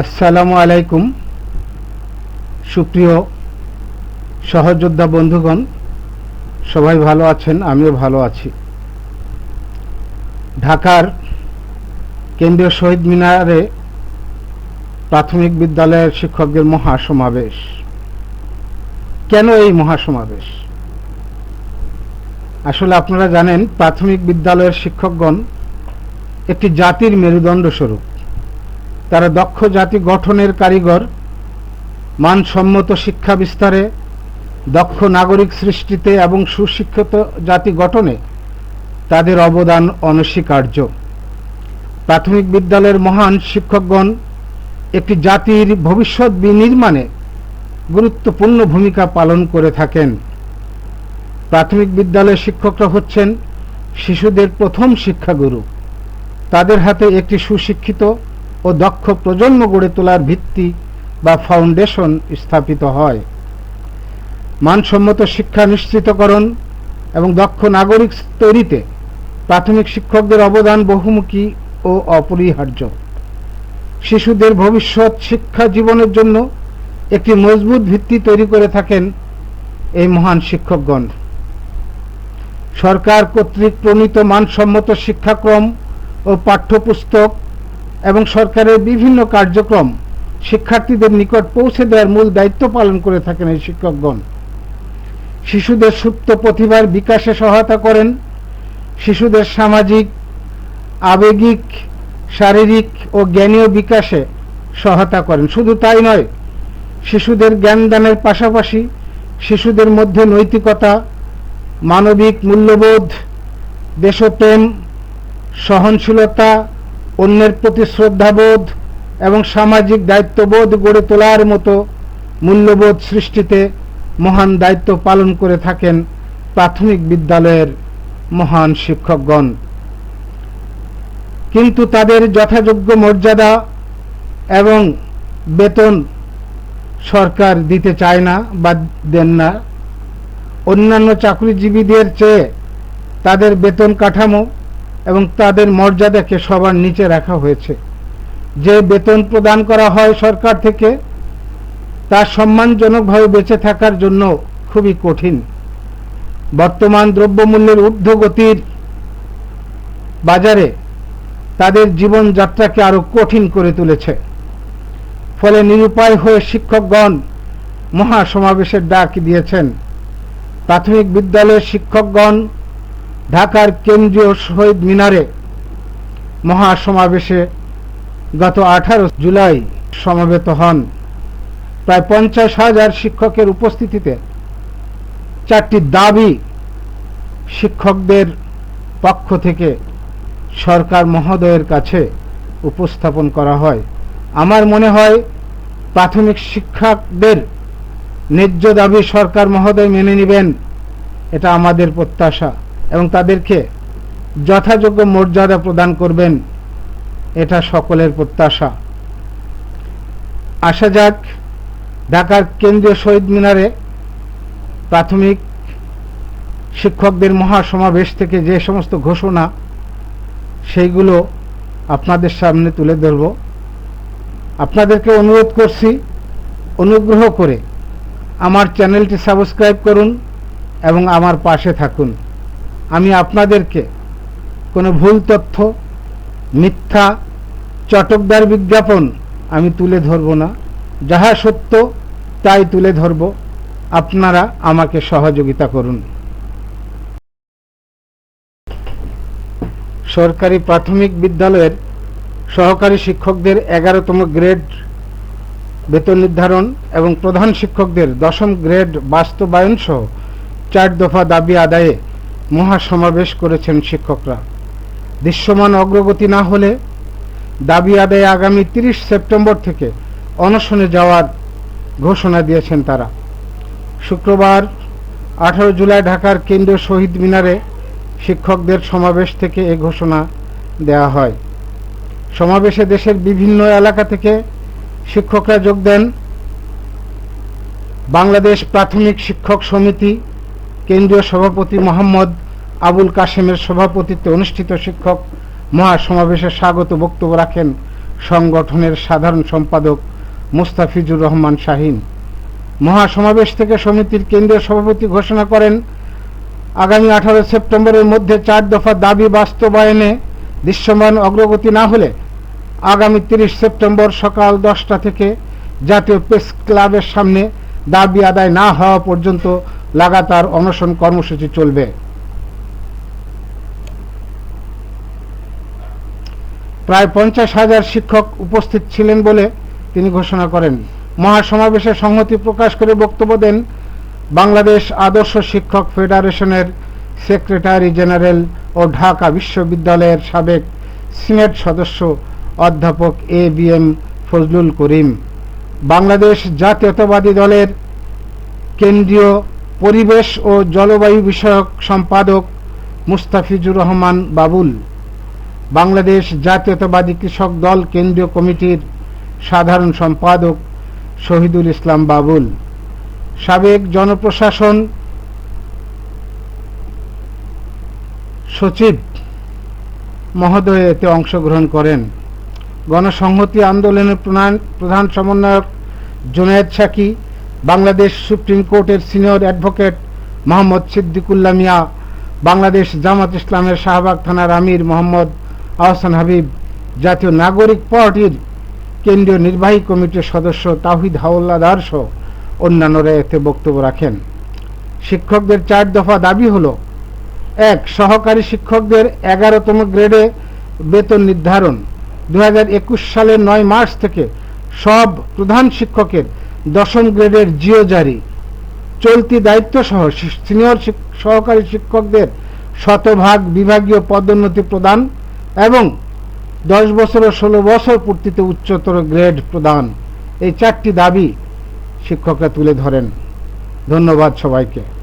আসসালামু আলাইকুম, সুপ্রিয় সহযোদ্ধা বন্ধুগণ, সবাই ভালো আছেন, আমিও ভালো আছি। ঢাকার কেন্দ্রীয় শহীদ মিনারে প্রাথমিক বিদ্যালয়ের শিক্ষকদের মহাসমাবেশ। কেন এই মহাসমাবেশ? আসলে আপনারা জানেন, প্রাথমিক বিদ্যালয়ের শিক্ষকগণ একটি জাতির মেরুদণ্ড স্বরূপ। তারা দক্ষ জাতি গঠনের কারিগর, মানসম্মত শিক্ষা বিস্তারে, দক্ষ নাগরিক সৃষ্টিতে এবং সুশিক্ষিত জাতি গঠনে তাদের অবদান অনস্বীকার্য। প্রাথমিক বিদ্যালয়ের মহান শিক্ষকগণ একটি জাতির ভবিষ্যৎ বিনির্মাণে গুরুত্বপূর্ণ ভূমিকা পালন করে থাকেন। প্রাথমিক বিদ্যালয়ের শিক্ষকরা হচ্ছেন শিশুদের প্রথম শিক্ষাগুরু। তাদের হাতে একটি সুশিক্ষিত ও দক্ষ প্রজন্ম গড়ে তোলার ভিত্তি বা ফাউন্ডেশন স্থাপিত হয়। মানসম্মত শিক্ষা নিশ্চিতকরণ এবং দক্ষ নাগরিক তৈরিতে প্রাথমিক শিক্ষকদের অবদান বহুমুখী ও অপরিহার্য। শিশুদের ভবিষ্যৎ শিক্ষা জীবনের জন্য একটি মজবুত ভিত্তি তৈরি করে থাকেন এই মহান শিক্ষকগণ। সরকার কর্তৃক প্রণীত মানসম্মত শিক্ষাক্রম ও পাঠ্যপুস্তক এবং সরকারের বিভিন্ন কার্যক্রম শিক্ষার্থীদের নিকট পৌঁছে দেওয়ার মূল দায়িত্ব পালন করে থাকেন এই শিক্ষকগণ। শিশুদের সুপ্ত প্রতিভার বিকাশে সহায়তা করেন। শিশুদের সামাজিক, আবেগিক, শারীরিক ও জ্ঞানীয় বিকাশে সহায়তা করেন। শুধু তাই নয়, শিশুদের জ্ঞানদানের পাশাপাশি শিশুদের মধ্যে নৈতিকতা, মানবিক মূল্যবোধ, দেশপ্রেম, সহনশীলতা অন্যের প্রতি শ্রদ্ধাবোধ এবং সামাজিক দায়িত্ববোধ গড়ে তোলার মতো মূল্যবোধ সৃষ্টিতে মহান দায়িত্ব পালন করে থাকেন প্রাথমিক বিদ্যালয়ের মহান শিক্ষকগণ। কিন্তু তাদের যথাযোগ্য মর্যাদা এবং বেতন সরকার দিতে চায় না বা দেন না। অন্যান্য চাকরিজীবীদের চেয়ে তাদের বেতন কাঠামো এবং তাদের মর্যাদাকে সবার নিচে রাখা হয়েছে। যে বেতন প্রদান করা হয় সরকার থেকে তা সম্মানজনকভাবে বেঁচে থাকার জন্য খুবই কঠিন। বর্তমান দ্রব্যমূল্যের ঊর্ধ্বগতির বাজারে তাদের জীবনযাত্রাকে আরও কঠিন করে তুলেছে। ফলে নিরুপায় হয়ে শিক্ষকগণ মহাসমাবেশের ডাক দিয়েছেন। প্রাথমিক বিদ্যালয়ের শিক্ষকগণ ঢাকার কেন্দ্রীয় শহীদ মিনারে মহাসমাবেশে গত আঠারো জুলাই সমাবেত হন। প্রায় পঞ্চাশ হাজার শিক্ষকের উপস্থিতিতে চারটি দাবি শিক্ষকদের পক্ষ থেকে সরকার মহোদয়ের কাছে উপস্থাপন করা হয়। আমার মনে হয় প্রাথমিক শিক্ষকদের ন্যায্য দাবি সরকার মহোদয় মেনে নেবেন, এটা আমাদের প্রত্যাশা। এবং তাদেরকে যথাযোগ্য মর্যাদা প্রদান করবেন, এটা সকলের প্রত্যাশা। আসা যাক, ঢাকার কেন্দ্রীয় শহীদ মিনারে প্রাথমিক শিক্ষকদের মহাসমাবেশ থেকে যে সমস্ত ঘোষণা, সেইগুলো আপনাদের সামনে তুলে ধরব। আপনাদেরকে অনুরোধ করছি, অনুগ্রহ করে আমার চ্যানেলটি সাবস্ক্রাইব করুন এবং আমার পাশে থাকুন। আমি আপনাদেরকে কোনো ভুল তথ্য, মিথ্যা, চটকদার বিজ্ঞাপন আমি তুলে ধরব না। যাহা সত্য, তাই তুলে ধরব। আপনারা আমাকে সহযোগিতা করুন। সরকারি প্রাথমিক বিদ্যালয়ের সহকারী শিক্ষকদের এগারোতম গ্রেড বেতন নির্ধারণ এবং প্রধান শিক্ষকদের দশম গ্রেড বাস্তবায়ন সহ চার দফা দাবি আদায়ে মহাসমাবেশ করেছেন শিক্ষকরা। দৃশ্যমান অগ্রগতি না হলে দাবি আদায়ে আগামী তিরিশ সেপ্টেম্বর থেকে অনশনে যাওয়ার ঘোষণা দিয়েছেন তারা। শুক্রবার, আঠারো জুলাই ঢাকার কেন্দ্রীয় শহীদ মিনারে শিক্ষকদের সমাবেশ থেকে এ ঘোষণা দেয়া হয়। সমাবেশে দেশের বিভিন্ন এলাকা থেকে শিক্ষকরা যোগ দেন। বাংলাদেশ প্রাথমিক শিক্ষক সমিতি কেন্দ্রীয় সভাপতি মোহাম্মদ আবুল কাশেমের সভাপতিত্বে অনুষ্ঠিত শিক্ষক মহাসমাবেশে স্বাগত বক্তব্য রাখেন সংগঠনের সাধারণ সম্পাদক মুস্তাফিজুর রহমান শাহিন। মহাসমাবেশ থেকে সমিতির কেন্দ্রীয় সভাপতি ঘোষণা করেন, আগামী আঠারো সেপ্টেম্বরের মধ্যে চার দফা দাবি বাস্তবায়নে দৃশ্যমান অগ্রগতি না হলে আগামী তিরিশ সেপ্টেম্বর সকাল দশটা থেকে জাতীয় প্রেস ক্লাবের সামনে দাবি আদায় না হওয়া পর্যন্ত লাগাতার অনশন কর্মসূচি চলবে। প্রায় পঞ্চাশ হাজার শিক্ষক উপস্থিত ছিলেন বলে তিনি ঘোষণা করেন। মহাসমাবেশে সংহতি প্রকাশ করে বক্তব্য দেন বাংলাদেশ আদর্শ শিক্ষক ফেডারেশনের সেক্রেটারি জেনারেল ও ঢাকা বিশ্ববিদ্যালয়ের সাবেক সিনেট সদস্য অধ্যাপক A B M Fazlul Karim. Bangladesh জাতীয়তাবাদী দলের কেন্দ্রীয় পরিবেশ ও জলবায়ু বিষয়ক সম্পাদক মুস্তাফিজুর রহমান বাবুল। বাংলাদেশ জাতীয়তাবাদী কৃষক দল কেন্দ্রীয় কমিটির সাধারণ সম্পাদক শহীদুল ইসলাম বাবুল। সাবেক জনপ্রশাসন সচিব মহোদয় এতে অংশগ্রহণ করেন। গণসংহতি আন্দোলনের প্রধান সমন্বয়ক জুনায়েদ সাকি বাংলাদেশ সুপ্রিম কোর্টের সিনিয়র অ্যাডভোকেট মোহাম্মদ সিদ্দিকুল্লাহ মিয়া, বাংলাদেশ জামাত ইসলামের শাহবাগ থানার আমির মোহাম্মদ আহসান হাবিব, জাতীয় নাগরিক পার্টির কেন্দ্রীয় নির্বাহী কমিটির সদস্য তাহিদ হাওলাদার সহ অন্যান্যরা এতে বক্তব্য রাখেন। শিক্ষকদের চার দফা দাবি হলো, এক, সহকারী শিক্ষকদের এগারোতম গ্রেডে বেতন নির্ধারণ। দু হাজার একুশ সালের নয় মার্চ থেকে সব প্রধান শিক্ষকের দশম গ্রেডের জিও জারি। চলতি দায়িত্ব সহ সিনিয়র সহকারী শিক্ষকদের শতভাগ বিভাগীয় পদোন্নতি প্রদান এবং দশ বছর ও ষোলো বছর পূর্তিতে উচ্চতর গ্রেড প্রদান। এই চারটি দাবি শিক্ষকরা তুলে ধরেন। ধন্যবাদ সবাইকে।